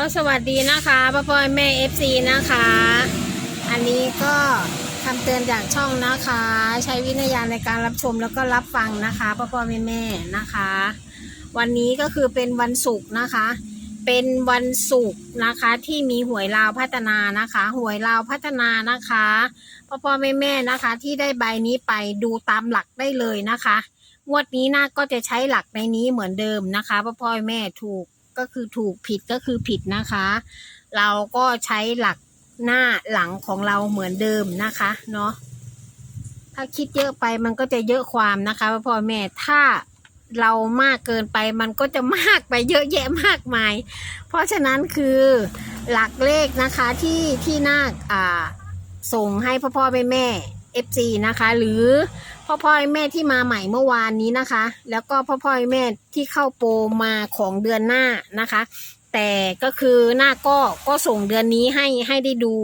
ก็สวัสดีนะคะพ่อพ่อยแม่เอฟซีนะคะ อันนี้ก็คำเตือนจากช่องนะคะ ใช้วิญญาณในการรับชมแล้วก็รับฟังนะคะพ่อพ่อแม่แม่นะคะ วันนี้ก็คือเป็นวันศุกร์นะคะ เป็นวันศุกร์นะคะที่มีหวยลาวพัฒนานะคะหวยลาวพัฒนานะคะพ่อพ่อแม่แม่นะคะ ที่ได้ใบนี้ไปดูตามหลักได้เลยนะคะงวดนี้นาก็จะใช้หลักในนี้เหมือนเดิมนะคะพ่อพ่อแม่ถูก ก็คือถูกผิดก็คือผิดนะคะ เราก็ใช้หลักหน้าหลังของเราเหมือนเดิมนะคะเนาะถ้าคิดเยอะไปมันก็จะเยอะความนะคะพ่อแม่ถ้าเรามากเกินไปมันก็จะมากไปเยอะแยะมากมาย เพราะฉะนั้นคือหลักเลขนะคะที่ที่นาคอ่าส่งให้พ่อพ่อแม่แม่ FC นะคะ หรือ พ่อพ่อแม่ที่มาใหม่เมื่อวานนี้นะคะ แล้วก็พ่อพ่อแม่ที่เข้าโปรมาของเดือนหน้านะคะ แต่ก็คือหน้าก็ก็ส่งเดือนนี้ให้ให้ได้ดู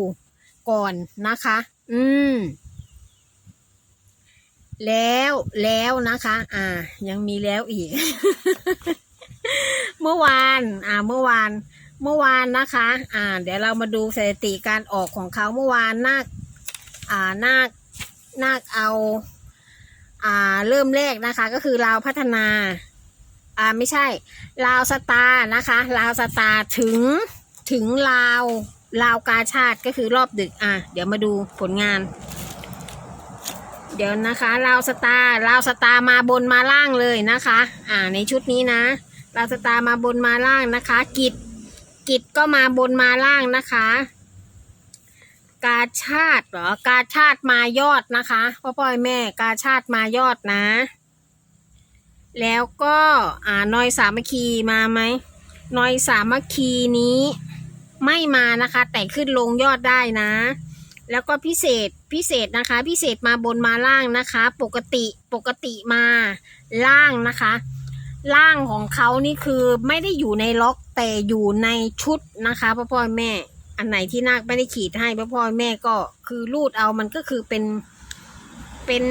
ก่อนนะคะ อืม แล้วแล้วนะคะ อ่า ยังมีแล้วอีก เมื่อวาน อ่า เมื่อวาน เมื่อวานนะคะ อ่า เดี๋ยวเรามาดูสถิติการออกของเขาเมื่อวานนาคอ่านาคนาคเอา อ่าเริ่มแรกนะคะก็คือลาวพัฒนา อ่าไม่ใช่ ลาวสตาร์นะคะลาวสตาร์ถึงถึงลาวลาวกาชาติก็คือรอบดึกอะเดี๋ยวมาดูผลงาน เดี๋ยวนะคะลาวสตาร์ลาวสตาร์มาบนมาล่างเลยนะคะ อ่าในชุดนี้นะลาวสตาร์มาบนมาล่างนะคะ กิจกิจก็มาบนมาล่างนะคะ กาชาติเหรอกาชาติมายอดนะคะพ่อพ่อยแม่กาชาติมายอดนะ แล้วก็อ่านอยสามัคคีมาไหมนอยสามัคคีนี้ไม่มานะคะ แต่ขึ้นลงยอดได้นะ แล้วก็พิเศษพิเศษนะคะ พิเศษมาบนมาล่างนะคะ ปกติปกติมาล่างนะคะ ล่างของเขานี่คือไม่ได้อยู่ในล็อกแต่อยู่ในชุดนะคะพ่อพ่อแม่ อันไหนที่นาคไม่ได้ขีดให้พ่อพ่อแม่ก็คือรูดเอามันก็คือเป็นเป็น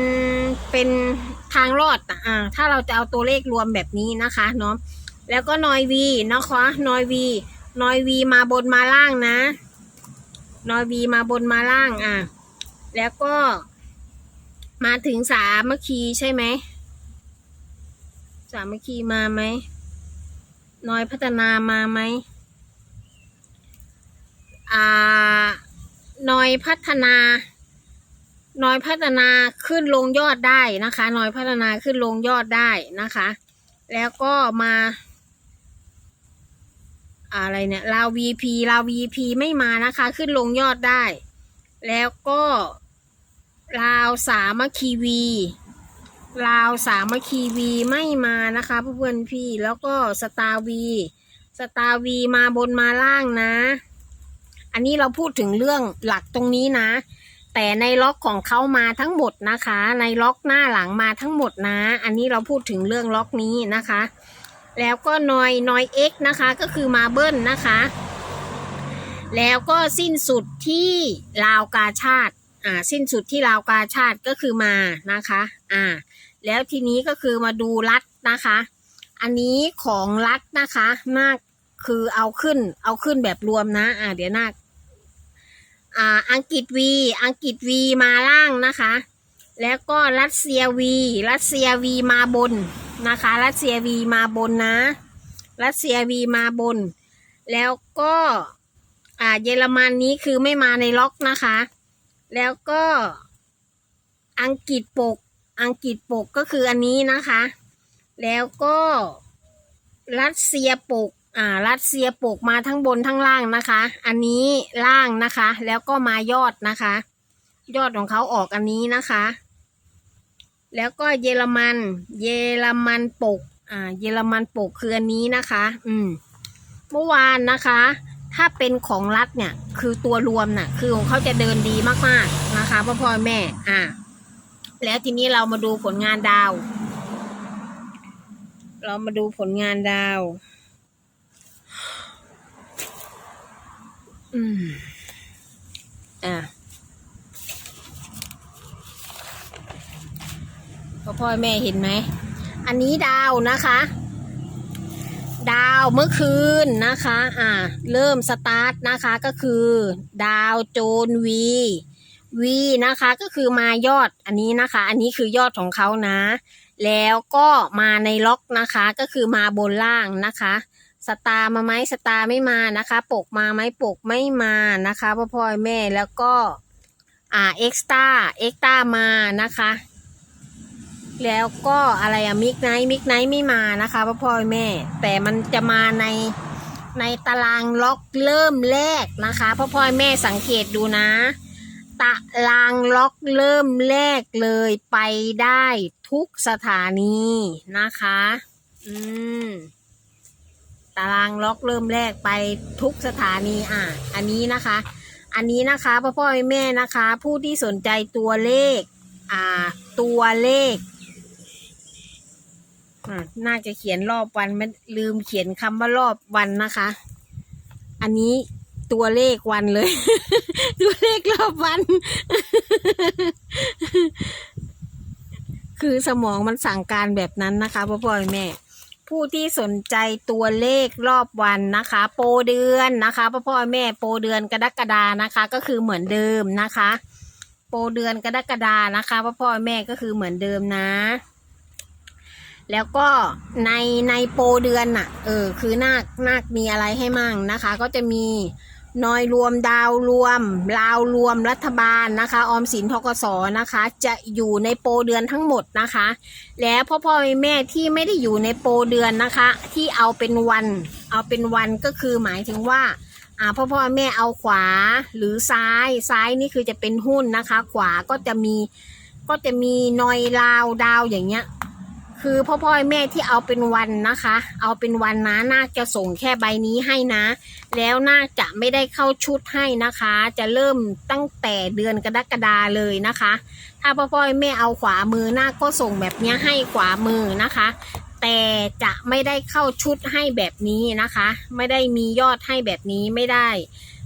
เป็นทางรอดอ่าถ้าเราจะเอาตัวเลขรวมแบบนี้นะคะเนาะแล้วก็นอยวีนะคะนอยวีนอยวีมาบนมาล่างนะนอยวีมาบนมาล่างอะแล้วก็มาถึงสามัคคีใช่ไหม สามัคคีมาไหมนอยพัฒนามาไหม อ่าน้อยพัฒนา น้อยพัฒนาขึ้นลงยอดได้นะคะ น้อยพัฒนาขึ้นลงยอดได้นะคะ แล้วก็มา อะไรเนี่ยลาว VP ลาว VP ไม่มานะคะ ขึ้นลงยอดได้ แล้วก็ลาวสามัคคีวีลาวสามัคคีวีไม่มานะคะเพื่อนพี่แล้วก็สตาร์วี สตาร์วีมาบนมาล่างนะ อันนี้เราพูดถึงเรื่องหลักตรงนี้นะ แต่ในล็อกของเขามาทั้งหมดนะคะ ในล็อกหน้าหลังมาทั้งหมดนะ อันนี้เราพูดถึงเรื่องล็อกนี้นะคะ แล้วก็นอยนอยเอ็กนะคะก็คือมาเบิลนะคะ แล้วก็สิ้นสุดที่ลาวกาชาติอ่าสิ้นสุดที่ลาวกาชาติก็คือมานะคะอ่าแล้วทีนี้ก็คือมาดูรัดนะคะ อันนี้ของรัดนะคะนาคคือเอาขึ้นเอาขึ้นแบบรวมนะ อ่าเดี๋ยวนาค อ่าอังกฤษวีอังกฤษวีมาล่างนะคะ แล้วก็รัสเซียวีรัสเซียวีมาบนนะคะ รัสเซียวีมาบนนะ รัสเซียวีมาบน แล้วก็อ่าเยอรมันนี้คือไม่มาในล็อกนะคะ แล้วก็อังกฤษปก อังกฤษปกก็คืออันนี้นะคะ แล้วก็รัสเซียปก อ่ารัสเซียปลูกมาทั้งบนทั้งล่างนะคะ อันนี้ล่างนะคะ แล้วก็มายอดนะคะ ยอดของเขาออกอันนี้นะคะ แล้วก็เยอรมัน เยอรมันปกอ่า เยอรมันปกคืออันนี้นะคะ อืม เมื่อวานนะคะ ถ้าเป็นของรัฐเนี่ย คือตัวรวมน่ะ คือของเขาจะเดินดีมากๆนะคะพ่อพ่อแม่ อ่า แล้วทีนี้เรามาดูผลงานดาว เรามาดูผลงานดาว อืม อ่าพ่อพ่อแม่เห็นไหม อันนี้ดาวนะคะ ดาวเมื่อคืนนะคะ อ่า เริ่มสตาร์ทนะคะก็คือ ดาวโจนวีวีนะคะก็คือมายอดอันนี้นะคะ อันนี้คือยอดของเขานะ แล้วก็มาในล็อกนะคะ ก็คือมาบนล่างนะคะ สตาร์มาไหมสตาร์ไม่มานะคะปกมาไหมปกไม่มานะคะพ่อพ่อแม่แล้วก็อ่าเอ็กซ์ตาเอ็กซ์ตามานะคะ แล้วก็อะไรอะมิกไนท์มิกไนท์ไม่มานะคะพ่อพ่อแม่ แต่มันจะมาในในตารางล็อกเริ่มแรกนะคะพ่อพ่อแม่สังเกตดูนะตารางล็อกเริ่มแรกเลยไปได้ทุกสถานีนะคะ อืม ตารางล็อกเริ่มแรกไปทุกสถานีอะ อันนี้นะคะ อันนี้นะคะพ่อพ่อแม่นะคะ ผู้ที่สนใจตัวเลข อ่า ตัวเลขอ่าน่าจะเขียนรอบวันไม่ลืมเขียนคำว่ารอบวันนะคะ อันนี้ตัวเลขวันเลย ตัวเลขรอบวัน คือสมองมันสั่งการแบบนั้นนะคะพ่อพ่อแม่ ผู้ที่สนใจตัวเลขรอบวันนะคะ โปรเดือนนะคะพ่อพ่อแม่โปรเดือนกรกฎานะคะ ก็คือเหมือนเดิมนะคะ โปรเดือนกรกฎานะคะพ่อพ่อแม่ก็คือเหมือนเดิมนะ แล้วก็ในในโปรเดือนน่ะเออคือนาคนาคมีอะไรให้มั่งนะคะ ก็จะมี น้อยรวมดาวรวม ลาวรวมรัฐบาลนะคะ ออมสินทกสนะคะ จะอยู่ในโปรเดือนทั้งหมดนะคะ แล้วพ่อพ่อแม่ที่ไม่ได้อยู่ในโปรเดือนนะคะ ที่เอาเป็นวัน เอาเป็นวันก็คือหมายถึงว่าอ่าพ่อพ่อแม่เอาขวาหรือซ้ายซ้ายนี่คือจะเป็นหุ้นนะคะ ขวาก็จะมีก็จะมีนอยลาวดาวอย่างเงี้ย คือพ่อพ่อแม่ที่เอาเป็นวันนะคะ เอาเป็นวันนะนาจะส่งแค่ใบนี้ให้นะ แล้วนาจะไม่ได้เข้าชุดให้นะคะ จะเริ่มตั้งแต่เดือนกรกฎาเลยนะคะ ถ้าพ่อพ่อแม่เอาขวามือนาก็ส่งแบบนี้ให้ขวามือนะคะ แต่จะไม่ได้เข้าชุดให้แบบนี้นะคะ ไม่ได้มียอดให้แบบนี้ไม่ได้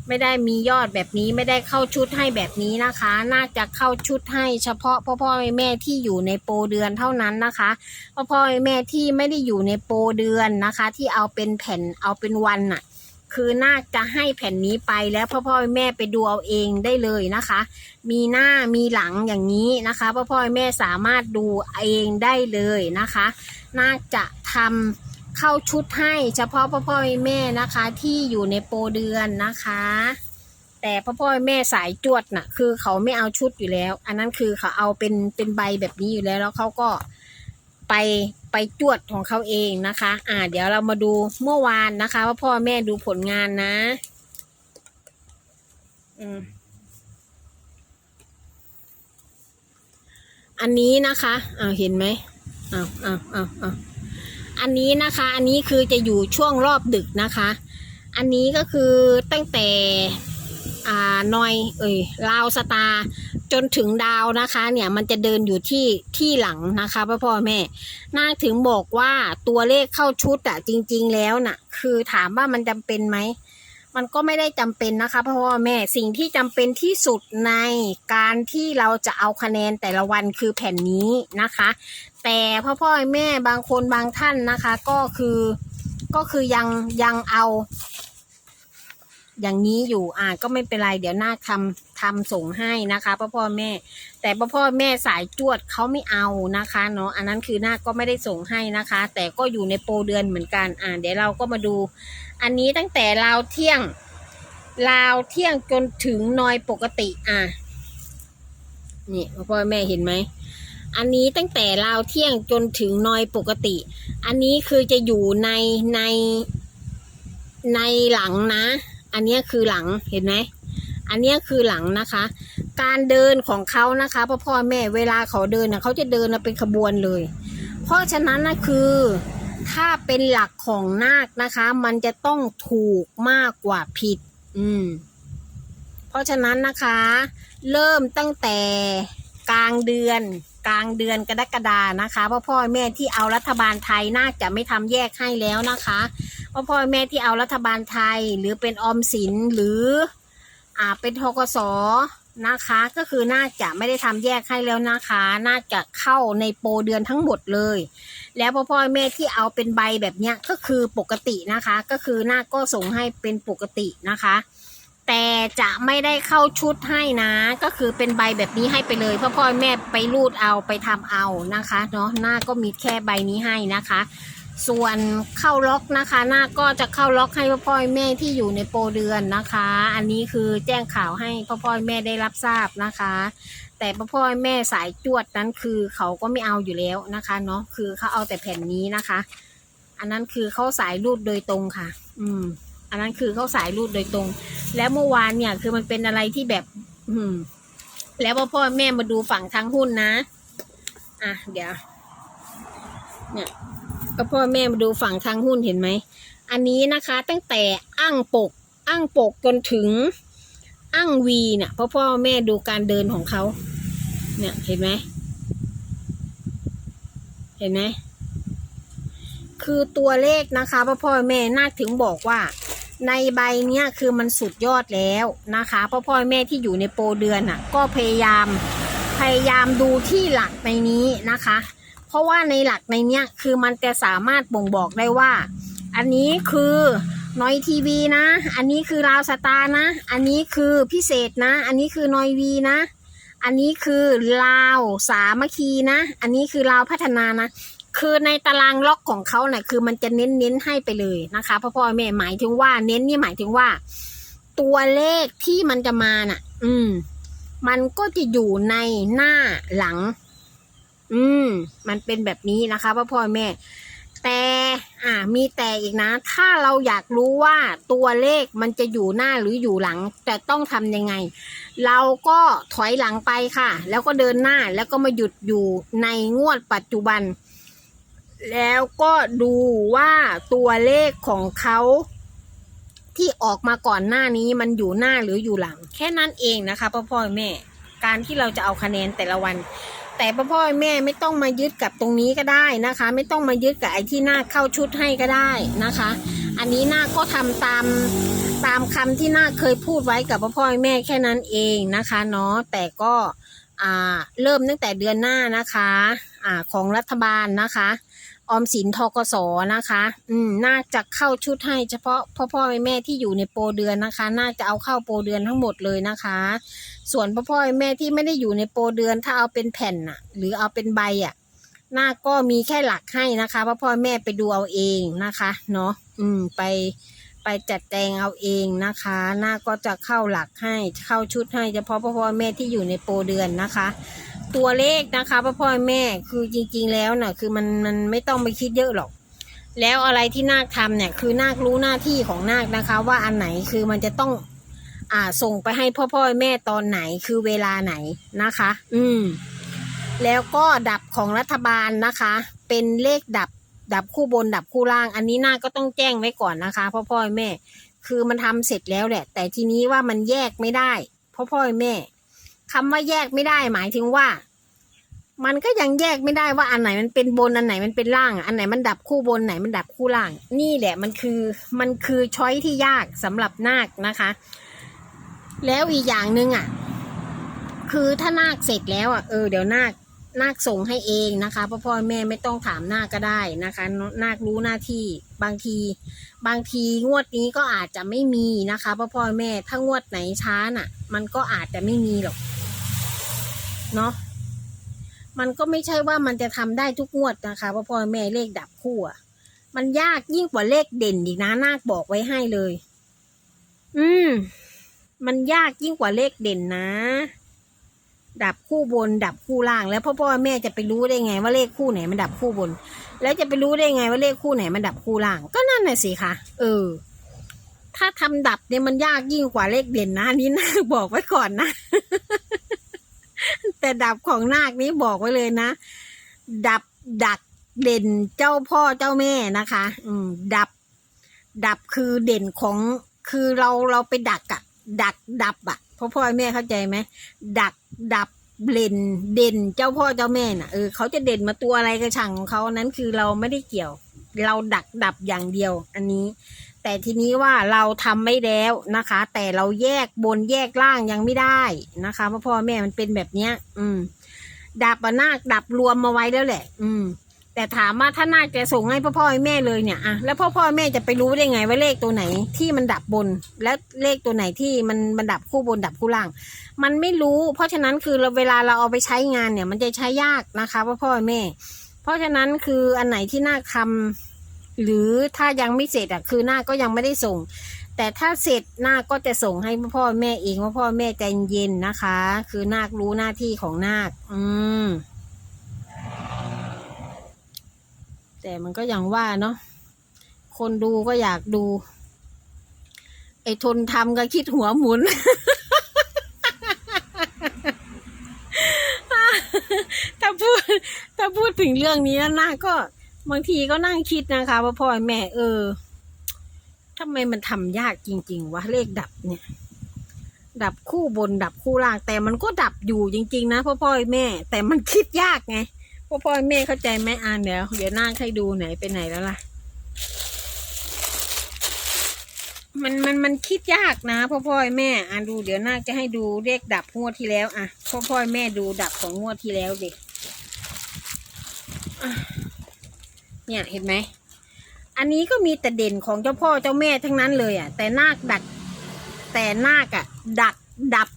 ไม่ได้มียอดแบบนี้ไม่ได้เข้าชุดให้แบบนี้นะคะ น่าจะเข้าชุดให้เฉพาะพ่อพ่อแม่ที่อยู่ในโปรเดือนเท่านั้นนะคะพ่อพ่อแม่ที่ไม่ได้อยู่ในโปรเดือนนะคะ ที่เอาเป็นแผ่นเอาเป็นวันน่ะ คือน่าจะให้แผ่นนี้ไปแล้วพ่อพ่อแม่ไปดูเอาเองได้เลยนะคะ มีหน้ามีหลังอย่างนี้นะคะพ่อพ่อแม่สามารถดูเองได้เลยนะคะ น่าจะทำ เข้าชุดให้เฉพาะพ่อพ่อแม่นะคะที่อยู่ในโปรเดือนนะคะ แต่พ่อพ่อแม่สายจวดน่ะ คือเขาไม่เอาชุดอยู่แล้ว อันนั้นคือเขาเอาเป็นเป็นใบแบบนี้อยู่แล้วแล้วเขาก็ไปไปจวดของเขาเองนะคะ อ่า เดี๋ยวเรามาดูเมื่อวานนะคะว่าพ่อแม่ดูผลงานนะอืมอันนี้นะคะอ้าวเห็นไหมอ้าวอ้าวอ้าวอ้าว อันนี้นะคะ อันนี้คือจะอยู่ช่วงรอบดึกนะคะ อันนี้ก็คือตั้งแต่อ่านอย เอ่ยลาวสตาร์จนถึงดาวนะคะ เนี่ยมันจะเดินอยู่ที่ที่หลังนะคะพ่อพ่อแม่น่าถึงบอกว่าตัวเลขเข้าชุดอะจริง ๆ แล้วน่ะ คือถามว่ามันจำเป็นไหม มันก็ไม่ได้จำเป็นนะคะพ่อพ่อแม่สิ่งที่จำเป็นที่สุดในการที่เราจะเอาคะแนนแต่ละวันคือแผ่นนี้นะคะ แต่พ่อพ่อแม่บางคนบางท่านนะคะ ก็คือก็คือยังยังเอา อย่างนี้อยู่อ่าก็ไม่เป็นไรเดี๋ยวหน้าทำทำส่งให้นะคะพ่อพ่อแม่ แต่พ่อพ่อแม่สายจวดเขาไม่เอานะคะเนาะอันนั้นคือหน้าก็ไม่ได้ส่งให้นะคะ แต่ก็อยู่ในโปรเดือนเหมือนกันอ่าเดี๋ยวเราก็มาดู อันนี้ตั้งแต่ราวเที่ยง ราวเที่ยงจนถึงนอยปกติอะนี่พ่อพ่อแม่เห็นไหม อันนี้ตั้งแต่ราวเที่ยงจนถึงนอยปกติ อันนี้คือจะอยู่ในในในหลังนะ อันนี้คือหลังเห็นไหมอันนี้คือหลังนะคะ การเดินของเขานะคะพ่อพ่อแม่เวลาเขาเดินนะเขาจะเดินเป็นขบวนเลย เพราะฉะนั้นนะคือ ถ้าเป็นหลักของนาคนะคะ มันจะต้องถูกมากกว่าผิด อืม เพราะฉะนั้นนะคะ เริ่มตั้งแต่กลางเดือน กลางเดือนกรกฎานะคะพ่อพ่อแม่ที่เอารัฐบาลไทยน่าจะไม่ทำแยกให้แล้วนะคะพ่อพ่อแม่ที่เอารัฐบาลไทยหรือเป็นออมสินหรือ อ่าเป็นทกส นะคะ ก็คือน่าจะไม่ได้ทำแยกให้แล้วนะคะ น่าจะเข้าในโปรเดือนทั้งหมดเลย แล้วพ่อพ่อแม่ที่เอาเป็นใบแบบเนี้ยก็คือปกตินะคะ ก็คือนาก็ส่งให้เป็นปกตินะคะ แต่จะไม่ได้เข้าชุดให้นะ ก็คือเป็นใบแบบนี้ให้ไปเลยพ่อพ่อแม่ไปรูดเอาไปทำเอานะคะเนาะหน้าก็มีแค่ใบนี้ให้นะคะ ส่วนเข้าล็อกนะคะหน้าก็จะเข้าล็อกให้พ่อพ่อแม่ที่อยู่ในโปรเดือนนะคะ อันนี้คือแจ้งข่าวให้พ่อพ่อแม่ได้รับทราบนะคะ แต่พ่อพ่อแม่สายจวดนั้นคือเขาก็ไม่เอาอยู่แล้วนะคะเนาะคือเขาเอาแต่แผ่นนี้นะคะ อันนั้นคือเขาสายรูดโดยตรงค่ะ อืม อันนั้นคือเขาสายรูดโดยตรง แล้วเมื่อวานเนี่ยคือมันเป็นอะไรที่แบบ อืม แล้วพ่อพ่อแม่มาดูฝั่งทางหุ้นนะ อะเดี๋ยว เนี่ย พ่อพ่อแม่มาดูฝั่งทางหุ้นเห็นไหม อันนี้นะคะ ตั้งแต่อ้างปกอ้างปกจนถึงอ้างวีเนี่ยพ่อพ่อแม่ดูการเดินของเขาเนี่ยเห็นไหมเห็นไหมคือตัวเลขนะคะพ่อพ่อแม่น่าถึงบอกว่า ในใบเนี้ยคือมันสุดยอดแล้วนะคะพ่อพ่อแม่ที่อยู่ในโปรเดือนอะ ก็พยายามพยายามดูที่หลักในนี้นะคะ ราะว่าในหลักในเนี้ยคือมันจะสามารถบ่งบอกได้ว่า อันนี้คือหนอยทีวีนะ อันนี้คือราวสตาร์นะ อันนี้คือพิเศษนะ อันนี้คือหนอยวีนะ อันนี้คือลาวสามัคคีนะ อันนี้คือลาวพัฒนานะ คือในตารางล็อกของเขาเนี่ยคือมันจะเน้นเน้นๆให้ไปเลยนะคะพ่อพ่อแม่หมายถึงว่าเน้นนี่หมายถึงว่า ตัวเลขที่มันจะมาน่ะ อืม มันก็จะอยู่ในหน้าหลัง อืม มันเป็นแบบนี้นะคะพ่อพ่อแม่ แต่อ่า มีแต่อีกนะ ถ้าเราอยากรู้ว่าตัวเลขมันจะอยู่หน้าหรืออยู่หลังจะต้องทำยังไง เราก็ถอยหลังไปค่ะ แล้วก็เดินหน้าแล้วก็มาหยุดอยู่ในงวดปัจจุบัน แล้วก็ดูว่าตัวเลขของเขาที่ออกมาก่อนหน้านี้มันอยู่หน้าหรืออยู่หลัง แค่นั้นเองนะคะพ่อพ่อแม่ การที่เราจะเอาคะแนนแต่ละวัน แต่พ่อพ่อแม่ไม่ต้องมายึดกับตรงนี้ก็ได้นะคะ ไม่ต้องมายึดกับไอ้ที่หน้าเข้าชุดให้ก็ได้นะคะ อันนี้หน้าก็ทำตามตามคำที่หน้าเคยพูดไว้กับพ่อพ่อแม่แค่นั้นเองนะคะเนาะแต่ก็อ่าเริ่มตั้งแต่เดือนหน้านะคะอ่าของรัฐบาลนะคะออมสินทกสนะคะ อืม น่าจะเข้าชุดให้เฉพาะพ่อพ่อแม่แม่ที่อยู่ในโปรเดือนนะคะ น่าจะเอาเข้าโปรเดือนทั้งหมดเลยนะคะ ส่วนพ่อพ่อแม่ที่ไม่ได้อยู่ในโปรเดือนถ้าเอาเป็นแผ่นน่ะ หรือเอาเป็นใบอะ หน้าก็มีแค่หลักให้นะคะพ่อพ่อแม่ไปดูเอาเองนะคะ เนาะอืมไปไปจัดแจงเอาเองนะคะ หน้าก็จะเข้าหลักให้เข้าชุดให้เฉพาะพ่อพ่อแม่ที่อยู่ในโปรเดือนนะคะ ตัวเลขนะคะพ่อพ่อแม่คือจริง ๆ แล้วน่ะ คือมันมันไม่ต้องไปคิดเยอะหรอกแล้วอะไรที่นาคทำเนี่ย คือนาครู้หน้าที่ของนาคนะคะ ว่าอันไหนคือมันจะต้อง อ่า ส่งไปให้พ่อพ่อแม่ตอนไหนคือเวลาไหนนะคะ อืม แล้วก็ดับของรัฐบาลนะคะ เป็นเลขดับ ดับคู่บนดับคู่ล่าง อันนี้นาคก็ต้องแจ้งไว้ก่อนนะคะพ่อพ่อแม่ คือมันทำเสร็จแล้วแหละ แต่ทีนี้ว่ามันแยกไม่ได้พ่อพ่อแม่คำว่าแยกไม่ได้ หมายถึงว่า มันก็ยังแยกไม่ได้ว่าอันไหนมันเป็นบนอันไหนมันเป็นล่างอะอันไหนมันดับคู่บนไหนมันดับคู่ล่าง นี่แหละมันคือมันคือช้อยที่ยากสำหรับนาคนะคะ แล้วอีกอย่างหนึ่งอะ คือถ้านาคเสร็จแล้วอะเออเดี๋ยวนาคนาคส่งให้เองนะคะพ่อพ่อแม่ไม่ต้องถามนาคก็ได้นะคะ นาครู้หน้าที่บางที บางทีงวดนี้ก็อาจจะไม่มีนะคะพ่อพ่อแม่ถ้างวดไหนช้าน่ะ มันก็อาจจะไม่มีหรอกเนาะมันก็ไม่ใช่ว่ามันจะทำได้ทุกงวดนะคะพ่อพ่อแม่เลขดับคู่อะมันยากยิ่งกว่าเลขเด่นอีกนะนาคบอกไว้ให้เลย อืม มันยากยิ่งกว่าเลขเด่นนะ ดับคู่บน ดับคู่ล่าง แล้วพ่อพ่อแม่จะไปรู้ได้ไง ว่าเลขคู่ไหนมันดับคู่บน แล้วจะไปรู้ได้ไงว่าเลขคู่ไหนมันดับคู่ล่าง ก็นั่นน่ะสิคะเออ ถ้าทำดับเนี่ยมันยากยิ่งกว่าเลขเด่นนะนี้นาบอกไว้ก่อนนะ แต่ดับของนาคนี้บอกไว้เลยนะ ดับดักเด่นเจ้าพ่อเจ้าแม่นะคะ อืม ดับ ดับคือเด่นของคือเราเราไปดักอะ ดักดับอะพ่อพ่อแม่เข้าใจไหมดักดับเด่นเด่นเจ้าพ่อเจ้าแม่น่ะเออเขาจะเด่นมาตัวอะไรก็ช่างของเขานั้นคือเราไม่ได้เกี่ยว เราดักดับอย่างเดียว อันนี้ แต่ทีนี้ว่าเราทำไม่แล้วนะคะ แต่เราแยกบนแยกล่างยังไม่ได้นะคะพราะพ่อแม่มันเป็นแบบเนี้ย อืมดับอะนาคดับรวมมาไว้แล้วแหละ อืม แต่ถามว่าถ้านาคจะส่งให้พ่อพ่อแม่เลยเนี่ยอะแล้วพ่อพ่อแม่จะไปรู้ได้ไงว่าเลขตัวไหนที่มันดับบน และเลขตัวไหนที่มันมันดับคู่บนดับคู่ล่าง มันไม่รู้ เพราะฉะนั้นคือเราเวลาเราเอาไปใช้งานเนี่ย มันจะใช้ยากนะคะพ่อพ่อแม่ เพราะฉะนั้นคืออันไหนที่นาคทำหรือถ้ายังไม่เสร็จอะคือนาคก็ยังไม่ได้ส่ง แต่ถ้าเสร็จนาคก็จะส่งให้พ่อพ่อแม่เองว่าพ่อแม่ใจเย็นนะคะ คือนาครู้หน้าที่ของนาค อืม แต่มันก็อย่างว่าเนาะคนดูก็อยากดู ไอ้ทนทำก็คิดหัวหมุน ถ้าพูด ถ้าพูดถึงเรื่องนี้นะนาก็บางทีก็นั่งคิดนะคะว่าพ่อแม่ เออทำไมมันทำยากจริง ๆวะเลขดับเนี่ย ดับคู่บนดับคู่ล่าง แต่มันก็ดับอยู่จริง ๆ นะพ่อพ่อแม่ แต่มันคิดยากไง พ่อพ่อแม่เข้าใจไหมอ่านเดี๋ยวเดี๋ยวนาคให้ดูไหนไปไหนแล้วล่ะ มันมันมันคิดยากนะพ่อพ่อแม่อ่านดูเดี๋ยวนาคจะให้ดูเลขดับงวดที่แล้ว อะพ่อพ่อแม่ดูดับของงวดที่แล้วเด็กเนี่ยเห็นไหมอันนี้ก็มีแต่เด่นของเจ้าพ่อเจ้าแม่ทั้งนั้นเลยอะ แต่นาคดัก แต่นาคอะ ดักดับ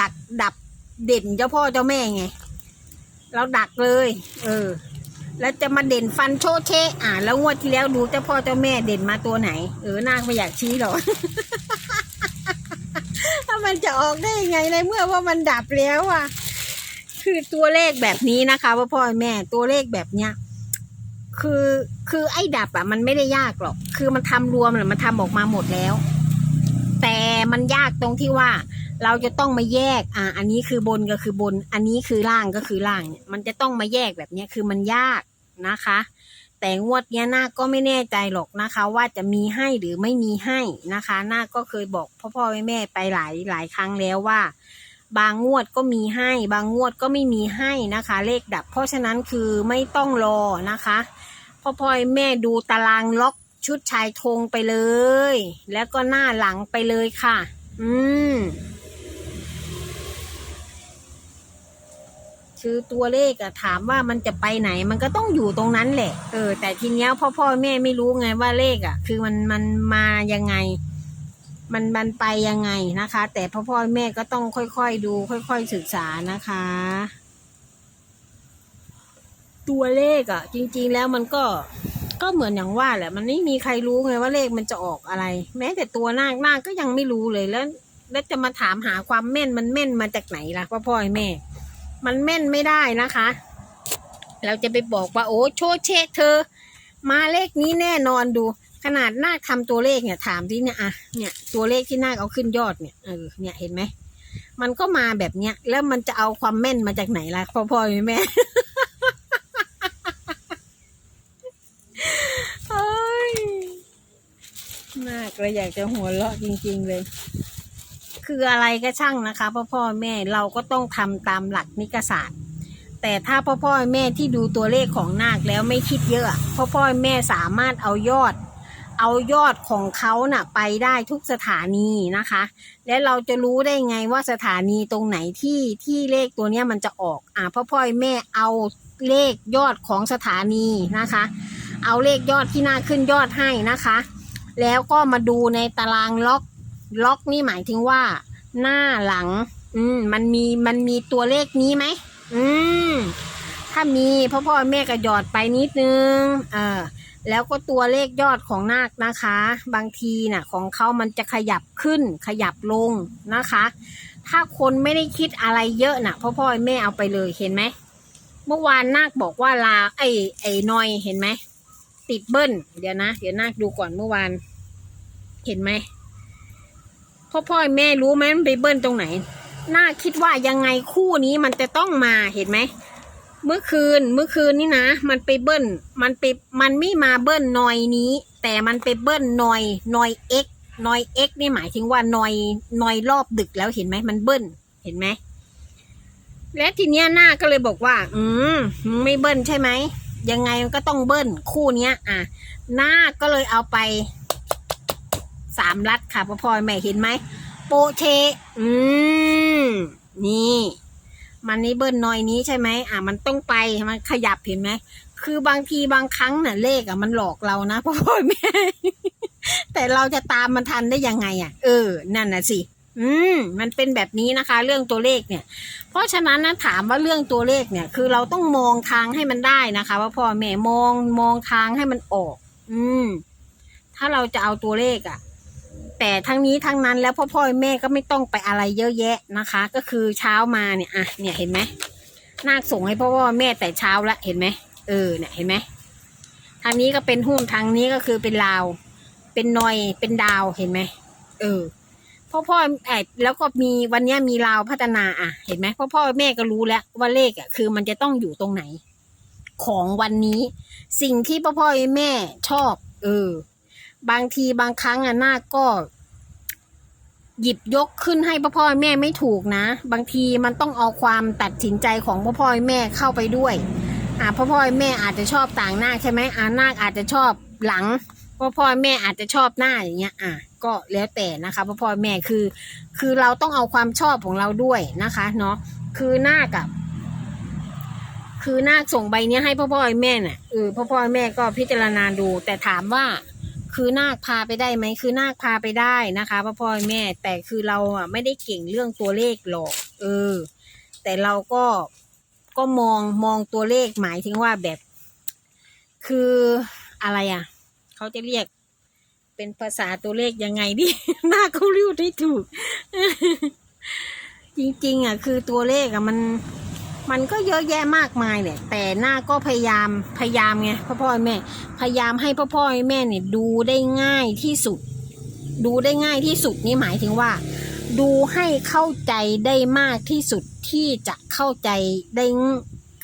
ดักดับเด่นเจ้าพ่อเจ้าแม่ไง เราดักเลย เออ แล้วจะมาเด่นฟันโชเชอ่าแล้วงวดที่แล้วดูเจ้าพ่อเจ้าแม่เด่นมาตัวไหน เออนาคไม่อยากชี้หรอกถ้ามันจะออกได้ยังไงในเมื่อว่ามันดับแล้วอะ คือตัวเลขแบบนี้นะคะว่าพ่อแม่ตัวเลขแบบเนี้ยคือคือไอ้ดับอะ มันไม่ได้ยากหรอก คือมันทำรวมหรือมันทำออกมาหมดแล้ว แต่มันยากตรงที่ว่า เราจะต้องมาแยก อ่า อันนี้คือบนก็คือบน อันนี้คือล่างก็คือล่างเนี่ยมันจะต้องมาแยกแบบเนี้ยคือมันยากนะคะ แต่งวดเนี้ยนาก็ไม่แน่ใจหรอกนะคะ ว่าจะมีให้หรือไม่มีให้นะคะ หน้าก็เคยบอกพ่อพ่อแม่แม่ไปหลายหลายครั้งแล้วว่า บางงวดก็มีให้ บางงวดก็ไม่มีให้นะคะ เลขดับ เพราะฉะนั้นคือไม่ต้องรอนะคะพ่อพ่อแม่ดูตารางล็อกชุดชายธงไปเลย แล้วก็หน้าหลังไปเลยค่ะ อืม คือตัวเลขอะถามว่ามันจะไปไหน มันก็ต้องอยู่ตรงนั้นแหละ เออ แต่ทีเนี้ยพ่อพ่อแม่ไม่รู้ไงว่าเลขอะคือมันมันมายังไง มันมันไปยังไงนะคะ แต่พ่อพ่อแม่ก็ต้องค่อยๆดู ค่อย ๆศึกษานะคะ ตัวเลขอะจริง ๆแล้วมันก็ก็เหมือนอย่างว่าแหละ มันไม่มีใครรู้ไงว่าเลขมันจะออกอะไร แม้แต่ตัวนาคนาคก็ยังไม่รู้เลยแล้ว แล้วจะมาถามหาความแม่นมันแม่นมาจากไหนล่ะพ่อพ่อแม่ มันแม่นไม่ได้นะคะ เราจะไปบอกว่า โอ้โชเชะเธอ มาเลขนี้แน่นอนดู ขนาดนาคทำตัวเลขเนี่ยถามที่เนี่ยอะเนี่ยตัวเลขที่นาคเอาขึ้นยอดเนี่ยเออเนี่ยเห็นไหมมันก็มาแบบเนี้ย แล้วมันจะเอาความแม่นมาจากไหนล่ะพ่อพ่อแม่เอ้ยนาคเลยอยากจะหัวเราะจริง ๆ เลย คืออะไรก็ช่างนะคะพ่อพ่อแม่เราก็ต้องทำตามหลักนิกศาสตร์ แต่ถ้าพ่อพ่อแม่ที่ดูตัวเลขของนาคแล้วไม่คิดเยอะอะพ่อพ่อแม่สามารถเอายอด เอายอดของเขาน่ะไปได้ทุกสถานีนะคะ และเราจะรู้ได้ไงว่าสถานีตรงไหนที่ที่เลขตัวเนี้ยมันจะออกอ่าพ่อพ่อแม่เอาเลขยอดของสถานีนะคะ เอาเลขยอดที่หน้าขึ้นยอดให้นะคะ แล้วก็มาดูในตารางล็อก ล็อกนี่หมายถึงว่า หน้าหลัง อืม มันมีมันมีตัวเลขนี้ไหมอืม ถ้ามีพ่อพ่อแม่ก็หยอดไปนิดนึง เออแล้วก็ตัวเลขยอดของนาคนะคะ บางทีน่ะ ของเขามันจะขยับขึ้น ขยับลงนะคะ ถ้าคนไม่ได้คิดอะไรเยอะน่ะพ่อพ่อแม่เอาไปเลยเห็นไหมเมื่อวานนาคบอกว่าลาไอ้ไอ้นอยเห็นไหมติดเบิ้ลเดี๋ยวนะ เดี๋ยวนาคดูก่อนเมื่อวาน เห็นไหม พ่อพ่อแม่รู้ไหมมันไปเบิ้ลตรงไหน น่าคิดว่ายังไงคู่นี้มันจะต้องมาเห็นไหม เมื่อคืนเมื่อคืนนี่นะ มันไปเบิ้ล มันไปมันไม่มาเบิ้ลนอยนี้ แต่มันไปเบิ้ลนอยนอยเอ็กนอยเอ็กนี่หมายถึงว่านอยนอยรอบดึกแล้วเห็นไหมมันเบิ้ลเห็นไหมและทีเนี้ยหน้าก็เลยบอกว่า อืมไม่เบิ้ลใช่ไหมยังไงมันก็ต้องเบิ้ลคู่เนี้ย อะ หน้าก็เลยเอาไปามรัดค่ะพ่อพ่อยแม่เห็นไหมโปเชอืมนี่ มันนี่เบิ้ลน้อยนี้ใช่ไหมอะมันต้องไปมันขยับเห็นไหมคือบางทีบางครั้งน่ะเลขอะมันหลอกเรานะพ่อพ่อแม่แต่เราจะตามมันทันได้ยังไงอะ เออ นั่นน่ะสิอืมมันเป็นแบบนี้นะคะ เรื่องตัวเลขเนี่ย เพราะฉะนั้นนะถามว่าเรื่องตัวเลขเนี่ย คือเราต้องมองทางให้มันได้นะคะว่าพ่อแม่มองมองทางให้มันออก อืม ถ้าเราจะเอาตัวเลขอะ่ะ แต่ทั้งนี้ทั้งนั้นแล้วพ่อพ่อแม่ก็ไม่ต้องไปอะไรเยอะแยะนะคะ ก็คือเช้ามาเนี่ยอะเนี่ยเห็นไหมนาคส่งให้พ่อพ่อแม่แต่เช้าละเห็นไหมเออเนี่ยเห็นไหมทางนี้ก็เป็นหุ้นทางนี้ก็คือเป็นลาว เป็นนอยเป็นดาวเห็นไหมเออพ่อพ่อแอบแล้วก็มีวันนี้มีลาวพัฒนาอะ เห็นไหมพ่อพ่อแม่ก็รู้แล้วว่าเลขอะคือมันจะต้องอยู่ตรงไหน ของวันนี้ สิ่งที่พ่อพ่อแม่ชอบ เออ บางทีบางครั้งอะนาคก็ หยิบยกขึ้นให้พ่อพ่อแม่ไม่ถูกนะ บางทีมันต้องเอาความตัดสินใจของพ่อพ่อแม่เข้าไปด้วยอ่าพ่อพ่อแม่อาจจะชอบต่างหน้าใช่ไหมอ่านาคอาจจะชอบหลังพ่อพ่อแม่อาจจะชอบหน้าอย่างเงี้ย อะ ก็แล้วแต่นะคะพ่อพ่อแม่คือ คือเราต้องเอาความชอบของเราด้วยนะคะ เนาะคือหน้ากับ คือหน้าส่งใบเนี้ยให้พ่อพ่อแม่น่ะเออพ่อพ่อแม่ก็พิจารณาดู แต่ถามว่า คือนาคพาไปได้ไหมคือนาคพาไปได้นะคะพ่อพ่อแม่ แต่คือเราอะไม่ได้เก่งเรื่องตัวเลขหรอกเออ แต่เราก็ก็มองมองตัวเลขหมายถึงว่าแบบ คืออะไรอะเขาจะเรียกเป็นภาษาตัวเลขยังไงดิหน้าเขาเรียกได้ถูก จริง ๆ อะ คือตัวเลขอะมัน มันก็เยอะแยะมากมายเนี่ย แต่หน้าก็พยายามพยายามไงพ่อพ่อแม่ พยายามให้พ่อพ่อแม่เนี่ยดูได้ง่ายที่สุด ดูได้ง่ายที่สุดนี่หมายถึงว่า ดูให้เข้าใจได้มากที่สุดที่จะเข้าใจได้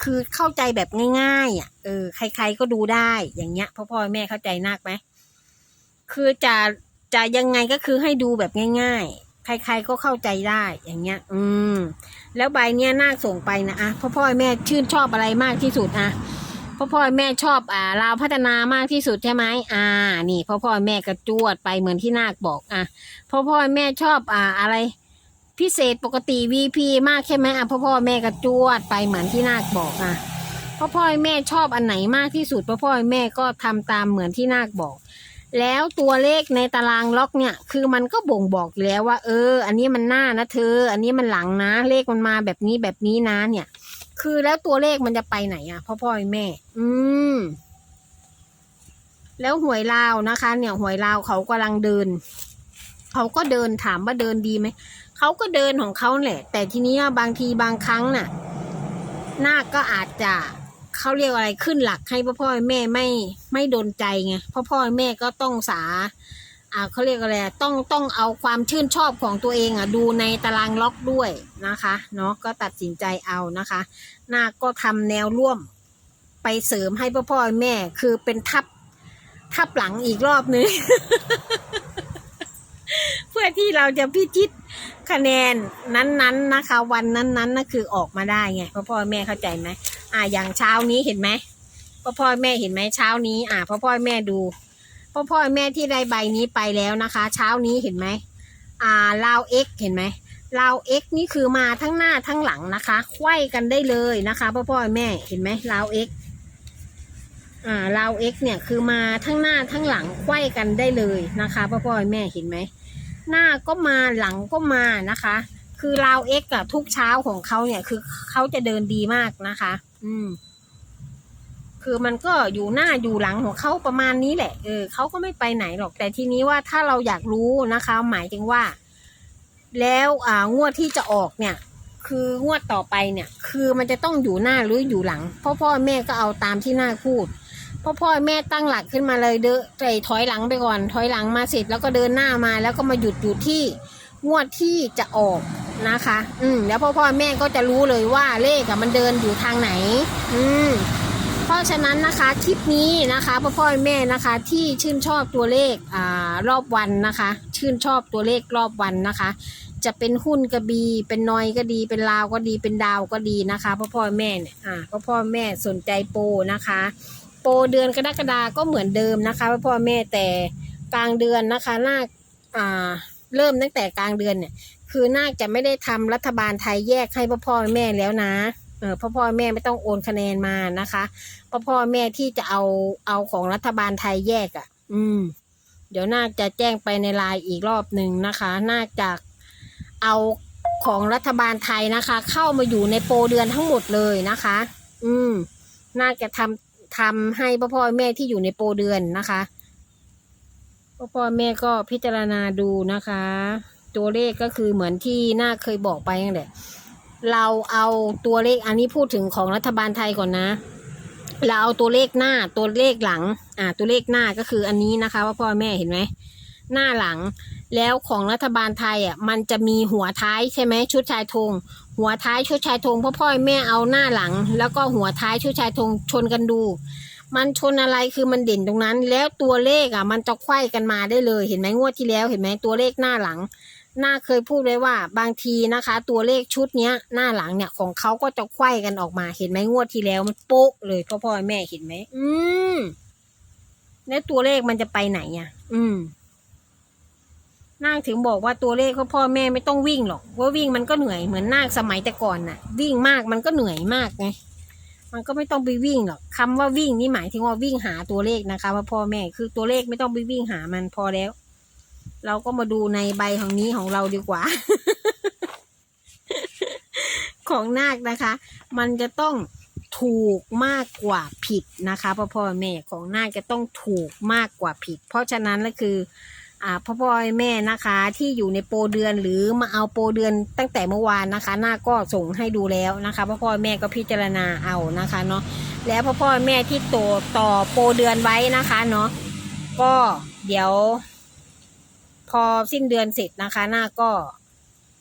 คือเข้าใจแบบง่ายๆอะเออใคร ๆก็ดูได้อย่างเงี้ยพ่อพ่อแม่เข้าใจนักไหมคือจะจะยังไงก็คือให้ดูแบบง่าย ๆ ใครๆก็เข้าใจได้อย่างเงี้ย อืม แล้วใบเนี้ยนาคส่งไปนะอะพ่อพ่อแม่ชื่นชอบอะไรมากที่สุดอะพ่อพ่อแม่ชอบอ่าลาวพัฒนามากที่สุดใช่ไหมอ่า นี่พ่อพ่อแม่กระจวดไปเหมือนที่นาคบอกอะพ่อพ่อแม่ชอบอ่าอะไร พิเศษปกติ VP มากใช่ไหมอะพ่อพ่อแม่กระจวดไปเหมือนที่นาคบอกอะพ่อพ่อแม่ชอบอันไหนมากที่สุดพ่อพ่อแม่ก็ทำตามเหมือนที่นาคบอก แล้วตัวเลขในตารางล็อกเนี่ย คือมันก็บ่งบอกแล้วว่า เออ อันนี้มันหน้านะเธอ อันนี้มันหลังนะ เลขมันมาแบบนี้แบบนี้นะ เนี่ย คือแล้วตัวเลขมันจะไปไหนอะพ่อพ่อแม่ อืม แล้วหวยลาวนะคะ เนี่ยหวยลาวเขากำลังเดิน เขาก็เดินถามว่าเดินดีไหมเขาก็เดินของเขาแหละ แต่ทีนี้บางทีบางครั้งน่ะ หน้าก็อาจจะ เขาเรียกอะไรขึ้นหลักให้พ่อพ่อแม่ไม่ไม่โดนใจไงพ่อพ่อแม่ก็ต้องสาอ่าเขาเรียกอะไรต้องต้องเอาความชื่นชอบของตัวเองอะดูในตารางล็อกด้วยนะคะเนาะก็ตัดสินใจเอานะคะนาคก็ทำแนวร่วมไปเสริมให้พ่อพ่อแม่คือเป็นทับทับหลังอีกรอบนึงเพื่อที่เราจะพิจิตคะแนนนั้นๆนะคะ วันนั้นๆนั่นคือออกมาได้ไงพ่อพ่อแม่เข้าใจไหม อ่าอย่างเช้านี้เห็นไหมพ่อพ่อแม่เห็นไหมเช้านี้ อ่าพ่อพ่อแม่ดูพ่อพ่อแม่ที่ได้ใบนี้ไปแล้วนะคะ เช้านี้เห็นไหมอ่าลาวเอ็กเห็นไหมลาวเอ็กนี่คือมาทั้งหน้าทั้งหลังนะคะไขว้กันได้เลยนะคะพ่อพ่อแม่เห็นไหมลาวเอ็กอ่าลาวเอ็กเนี่ยคือมาทั้งหน้าทั้งหลังไขว้กันได้เลยนะคะพ่อพ่อแม่เห็นไหมหน้าก็มาหลังก็มานะคะ คือราวเอ็กอะทุกเช้าของเขาเนี่ยคือเขาจะเดินดีมากนะคะ อืม คือมันก็อยู่หน้าอยู่หลังของเขาประมาณนี้แหละ เออเขาก็ไม่ไปไหนหรอก แต่ทีนี้ว่าถ้าเราอยากรู้นะคะ หมายถึงว่า แล้วอ่างวดที่จะออกเนี่ย คืองวดต่อไปเนี่ย คือมันจะต้องอยู่หน้าหรืออยู่หลังพ่อพ่อแม่ก็เอาตามที่หน้าพูดพ่อพ่อแม่ตั้งหลักขึ้นมาเลยเด้อใจถอยหลังไปก่อน ถอยหลังมาเสร็จแล้วก็เดินหน้ามา แล้วก็มาหยุดอยู่ที่งวดที่จะออก นะคะ อืมแล้วพ่อพ่อแม่ก็จะรู้เลยว่าเลขอะมันเดินอยู่ทางไหน อืมเพราะฉะนั้นนะคะคลิปนี้นะคะพ่อพ่อแม่นะคะที่ชื่นชอบตัวเลขอ่ารอบวันนะคะ ชื่นชอบตัวเลขรอบวันนะคะ จะเป็นหุ้นกระบีเป็นนอยก็ดี เป็นลาวก็ดีเป็นดาวก็ดีนะคะพ่อพ่อแม่เนี่ยอ่าพ่อพ่อแม่สนใจโปรนะคะ โปรเดือนกรกฎาก็เหมือนเดิมนะคะพ่อพ่อแม่แต่กลางเดือนนะคะหน้าอ่าเริ่มตั้งแต่กลางเดือนเนี่ย คือน่าจะไม่ได้ทำรัฐบาลไทยแยกให้พ่อพ่อแม่แล้วนะเออพ่อพ่อแม่ไม่ต้องโอนคะแนนมานะคะพ่อพ่อแม่ที่จะเอาเอาของรัฐบาลไทยแยกอะ่ะ อืม เดี๋ยวน่าจะแจ้งไปในไลน์อีกรอบหนึ่งนะคะ น่าจะเอาของรัฐบาลไทยนะคะ เข้ามาอยู่ในโปรเดือนทั้งหมดเลยนะคะ อืม น่าจะทำทำให้พ่อพ่อแม่ที่อยู่ในโปรเดือนนะคะพ่อพ่อแม่ก็พิจารณาดูนะคะ ตัวเลขก็คือเหมือนที่น่าเคยบอกไปนั่นแหละ เราเอาตัวเลขอันนี้พูดถึงของรัฐบาลไทยก่อนนะ เราเอาตัวเลขหน้าตัวเลขหลัง อ่า ตัวเลขหน้าก็คืออันนี้นะคะ ว่าพ่อแม่เห็นไหมหน้าหลังแล้วของรัฐบาลไทยอะมันจะมีหัวท้ายใช่ไหมชุดชายธงหัวท้ายชุดชายธงพ่อพ่อแม่เอาหน้าหลัง แล้วก็หัวท้ายชุดชายธงชนกันดู มันชนอะไรคือมันเด่นตรงนั้น แล้วตัวเลขอะ มันจะไขว้กันมาได้เลยเห็นไหมงวดที่แล้วเห็นไหมตัวเลขหน้าหลัง หน้าเคยพูดไว้ว่าบางทีนะคะ ตัวเลขชุดเนี้ย หน้าหลังเนี่ยของเขาก็จะไขว้กันออกมาเห็นไหมงวดที่แล้วมันโป๊ะเลยพ่อพ่อแม่เห็นไหมอืมแล้วตัวเลขมันจะไปไหนอะ อืมนาคถึงบอกว่าตัวเลขพ่อพ่อแม่ไม่ต้องวิ่งหรอกว่าวิ่งมันก็เหนื่อยเหมือนนาคสมัยแต่ก่อนน่ะ วิ่งมากมันก็เหนื่อยมากไงมันก็ไม่ต้องไปวิ่งหรอกคำว่าวิ่งนี่หมายถึงว่าวิ่งหาตัวเลขนะคะว่าพ่อแม่คือตัวเลขไม่ต้องไปวิ่งหามันพอแล้ว เราก็มาดูในใบของนี้ของเราดีกว่า ของนาคนะคะ มันจะต้องถูกมากกว่าผิดนะคะพ่อพ่อแม่ของนาคจะต้องถูกมากกว่าผิด เพราะฉะนั้นก็คืออ่าพ่อพ่อแม่นะคะที่อยู่ในโปรเดือนหรือมาเอาโปรเดือนตั้งแต่เมื่อวานนะคะหน้าก็ส่งให้ดูแล้วนะคะพ่อพ่อแม่ก็พิจารณาเอานะคะเนาะแล้วพ่อพ่อแม่ที่ต่อต่อโปรเดือนไว้นะคะเนาะก็เดี๋ยว พอสิ้นเดือนเสร็จนะคะ หน้าก็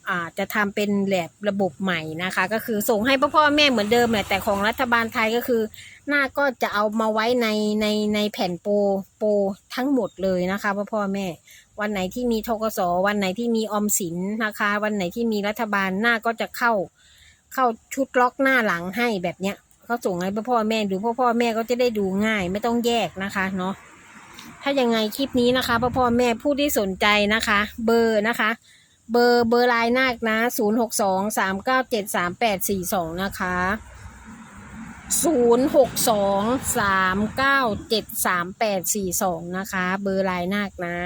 อาจะทำเป็นแบบระบบใหม่นะคะ ก็คือส่งให้พ่อพ่อแม่เหมือนเดิมแหละแต่ของรัฐบาลไทยก็คือ หน้าก็จะเอามาไว้ในในในแผ่นโปรโปรทั้งหมดเลยนะคะพ่อพ่อแม่ วันไหนที่มีทกสวันไหนที่มีออมสินนะคะ วันไหนที่มีรัฐบาลหน้าก็จะเข้า เข้าชุดล็อกหน้าหลังให้แบบเนี้ยเขาส่งให้พ่อพ่อแม่ดูพ่อพ่อแม่ก็จะได้ดูง่ายไม่ต้องแยกนะคะเนาะ ถ้ายังไงคลิปนี้นะคะพ่อพ่อแม่ผู้ที่สนใจนะคะ เบอร์นะคะ เบอร์เบอร์ไลน์นาคนะศูนย์หกสองสามเก้าเจ็ดสามแปดสี่สองนะคะศูนย์หกสองสามเก้าเจ็ดสามแปดสี่สองนะคะ เบอร์ไลน์นาคนะ